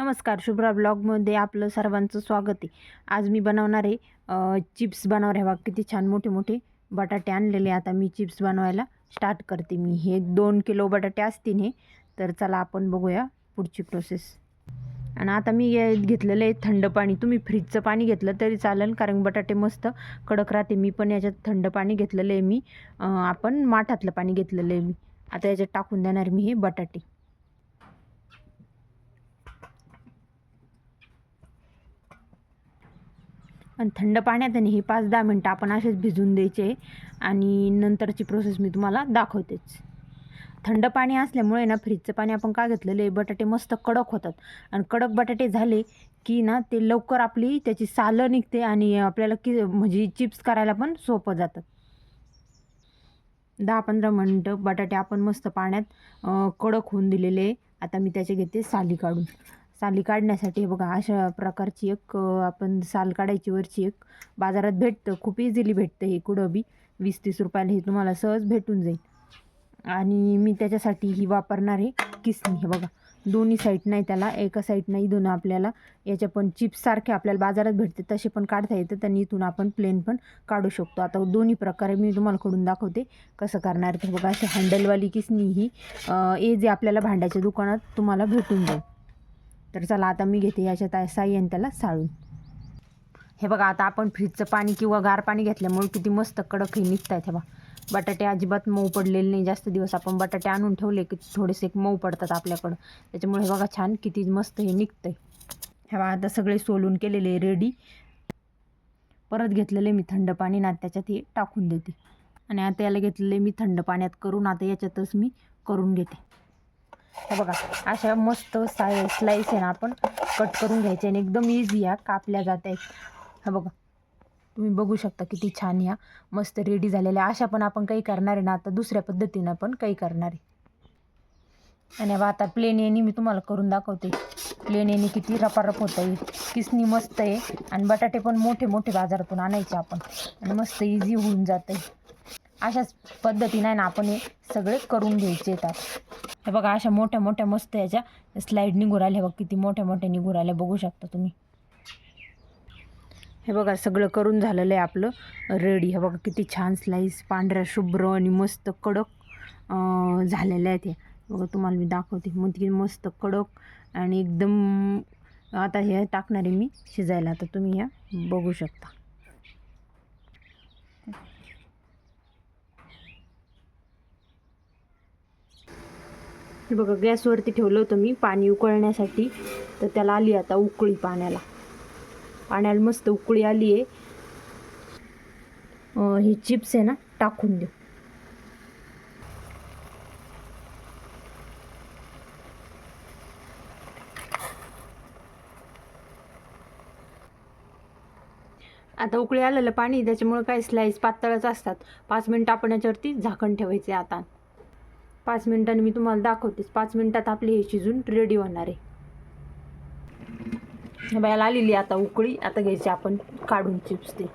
नमस्कार शुभ्रा ब्लॉगमध्ये आपलं सर्वांचं स्वागत आहे. आज मी बनवणार आहे चिप्स बनवणार आहे. बघा किती छान मोठे मोठे बटाटे आणलेले आता मी चिप्स बनवायला स्टार्ट करते. मी हे दोन किलो बटाटे असतील हे तर चला आपण बघूया पुढची प्रोसेस आणि आता मी घेतलेलं आहे थंड पाणी. तुम्ही फ्रीजचं पाणी घेतलं तरी चालेल कारण बटाटे मस्त कडक राहते. मी पण याच्यात थंड पाणी घेतलेलं आहे मी. आपण माठातलं पाणी घेतलेलं आहे मी. आता याच्यात टाकून देणार मी हे बटाटे. आणि थंड पाण्यात आणि हे पाच दहा मिनटं आपण असेच भिजून द्यायचे आणि नंतरची प्रोसेस मी तुम्हाला दाखवतेच. थंड पाणी असल्यामुळे ना फ्रीजचं पाणी आपण का घेतलेलं आहे? बटाटे मस्त कडक होतात. आणि कडक बटाटे झाले की ना ते लवकर आपली त्याची सालं निघते आणि आपल्याला की म्हणजे चिप्स करायला पण सोपं जातात दहा पंधरा मिनटं बटाटे आपण मस्त पाण्यात कडक होऊन दिलेले आता मी त्याचे घेते साली काढून. साली काढण्यासाठी बघा अशा प्रकारची एक आपण साल काढायची वरची एक बाजारात भेटतं खूप इझिली भेटतं हे कुठं बी. वीस तीस रुपयाला हे तुम्हाला सहज भेटून जाईल. आणि मी त्याच्यासाठी ही वापरणार आहे किसनी. हे बघा दोन्ही साईड नाही त्याला एका साईड नाही दोन आपल्याला. याच्या पण चिप्ससारखे आपल्याला बाजारात भेटते तसे पण काढता येतं. आणि इथून आपण प्लेन पण काढू शकतो. आता दोन्ही प्रकारे मी तुम्हाला कडून दाखवते कसं करणार. ते बघा अशी हँडलवाली किसनी ही ए जे आपल्याला भांड्याच्या दुकानात तुम्हाला भेटून जाईल. तर चला आता मी घेते याच्या साह्याने त्याला साळून. हे बघा आता आपण फ्रीजचं पाणी किंवा गार पाणी घेतल्यामुळे किती मस्त कडक हे निघत आहेत हे बघा. बटाटे अजिबात मऊ पडलेले नाही जास्त दिवस आपण बटाटे आणून ठेवले की थोडेसे मऊ पडतात आपल्याकडं. त्याच्यामुळे हे बघा छान किती मस्त हे निघतंय. हे बघा आता सगळे सोलून केलेले रेडी परत घेतलेले मी थंड पाणी ना त्याच्यात हे टाकून देते. आणि आता याला घेतलेले मी थंड पाण्यात करून आता याच्यातच मी करून घेते. हे बघा अशा मस्त साय स्लाईस आहे ना आपण कट करून घ्यायचे आणि एकदम इझी या कापल्या जात आहेत. हे बघा तुम्ही बघू शकता किती छान ह्या मस्त रेडी झालेल्या. अशा पण आपण काही करणार आहे ना आता दुसऱ्या पद्धतीनं पण काही करणार आहे. आणि बा आता प्लेन येणी मी तुम्हाला करून दाखवते. प्लेन येणी किती रपारप होत आहे किसनी मस्त आहे. आणि बटाटे पण मोठे मोठे बाजारातून आणायचे आपण. आणि मस्त इझी होऊन जातं अशाच पद्धतीने आहे ना आपण हे सगळे करून घ्यायचे येतात. हे बघा अशा मोठ्या मोठ्या मस्त याच्या स्लाईड निघू राहिल्या. बघ किती मोठ्या मोठ्या निघू राहिल्या. बघू शकता तुम्ही. हे बघा सगळं करून झालेलं आहे आपलं रेडी हे बघा किती छान स्लाईस पांढऱ्या शुभ्र आणि मस्त कडक अं, झालेल्या आहेत हे. बघा तुम्हाला मी दाखवते. मग मस्त कडक आणि एकदम आता हे टाकणार आहे मी शिजायला. आता तुम्ही ह्या बघू शकता. बघा गॅसवरती ठेवलं होतं मी पाणी उकळण्यासाठी. तर त्याला आली आता उकळी पाण्याला. पाण्याला मस्त उकळी आली आहे ही चिप्स आहे ना टाकून देऊ. आता उकळी आलेलं पाणी त्याच्यामुळं काय स्लाईस पातळच असतात. पाच मिनटं आपण याच्यावरती झाकण ठेवायचे आता. पाच मिनिटांनी मी तुम्हाला दाखवतेच. पाच मिनिटात आपली हे शिजून रेडी होणार आहे. हे बायला आलेली आता उकळी. आता घ्यायची आपण काढून चिप्स ते.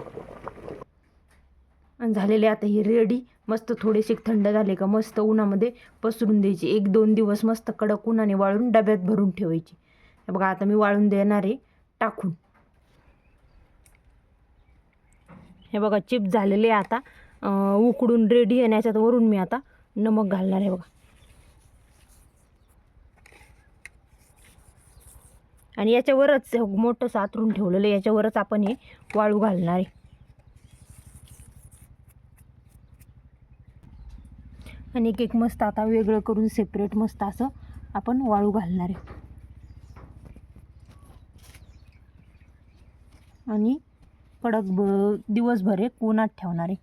आणि झालेले आता ही रेडी मस्त थोडेसे थंड झाले का मस्त उन्हामध्ये पसरून द्यायची. एक दोन दिवस मस्त कडक उन्हाने वाळून डब्यात भरून ठेवायची. हे बघा आता मी वाळून देणार आहे टाकून. हे बघा चिप्स झालेले आहे आता उकडून रेडी आणि याच्यात वरून मी आता नमक घालणार आहे बघा. आणि याच्यावरच मोठं सातरून ठेवलेलं आहे, याच्यावरच आपण हे वाळू घालणार आहे. आणि एक एक मस्त आता वेगळं करून सेपरेट मस्त असं आपण वाळू घालणार आहे. आणि कडक ब दिवसभर हे उन्हात ठेवणार आहे?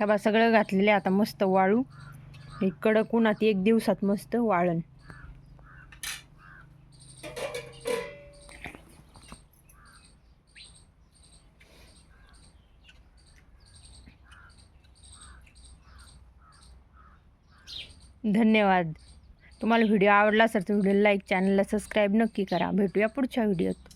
ह्या बा सगळं घातलेलं आहे आता मस्त वाळू. हे कडक उन्हात एक दिवसात मस्त वाळण. धन्यवाद. तुम्हाला व्हिडिओ आवडला असेल तर व्हिडिओ लाईक चॅनलला सबस्क्राईब नक्की करा. भेटूया पुढच्या व्हिडिओत.